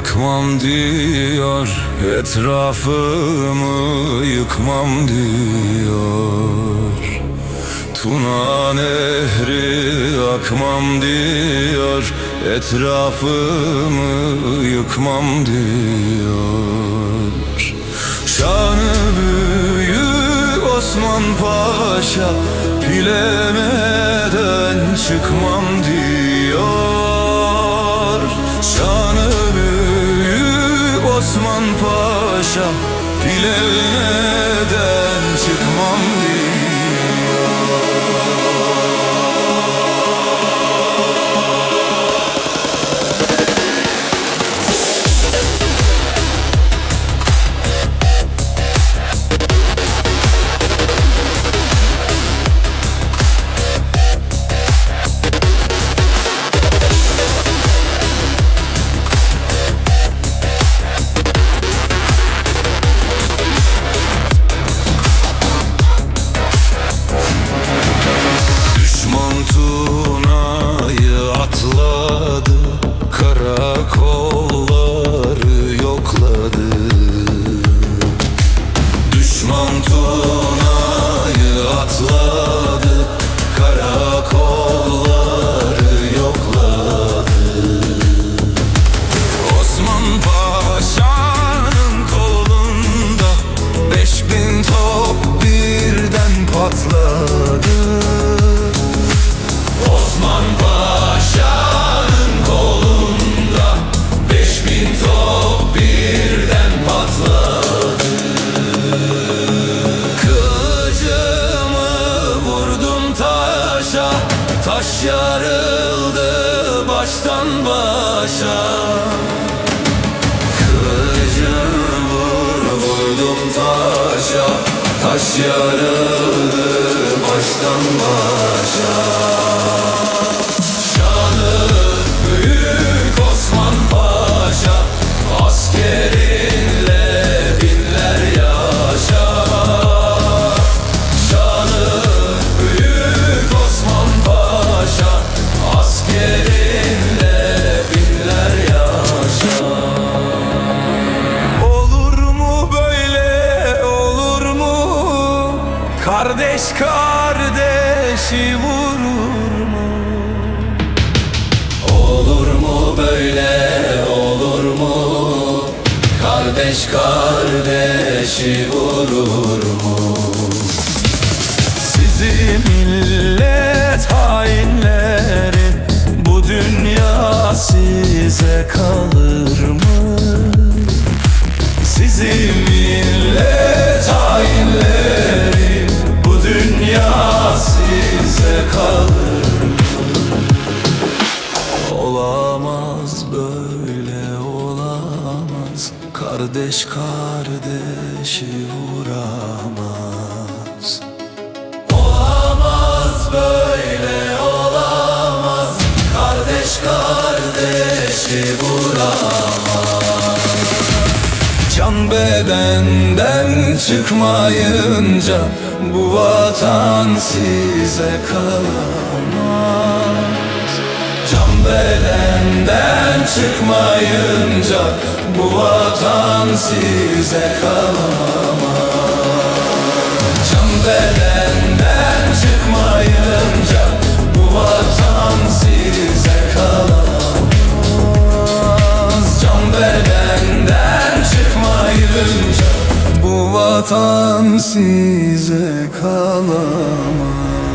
yakmam diyor Etrafımı yıkmam diyor. Tuna nehri akmam diyor Etrafımı yıkmam diyor. Şanı büyük Osman Paşa Bilemeden çıkmam diyor Osman Paşa Bilemeden çıkmam to baştan başa. Kılıcımı vurdum taşa. Taş yarıldı Kardeş kardeşi vurur mu? Olur mu böyle olur mu? Kardeş kardeşi vurur mu? Sizi millet hainleri Kardeş kardeşi vuramaz. Olamaz böyle olamaz. Kardeş kardeşi vuramaz. Can bedenden çıkmayınca Bu vatan size kalamaz Can bedenden çıkmayınca Bu vatan size kalamaz. Can bedenden çıkmayınca Bu vatan size kalamaz. Can bedenden çıkmayınca Bu vatan size kalamaz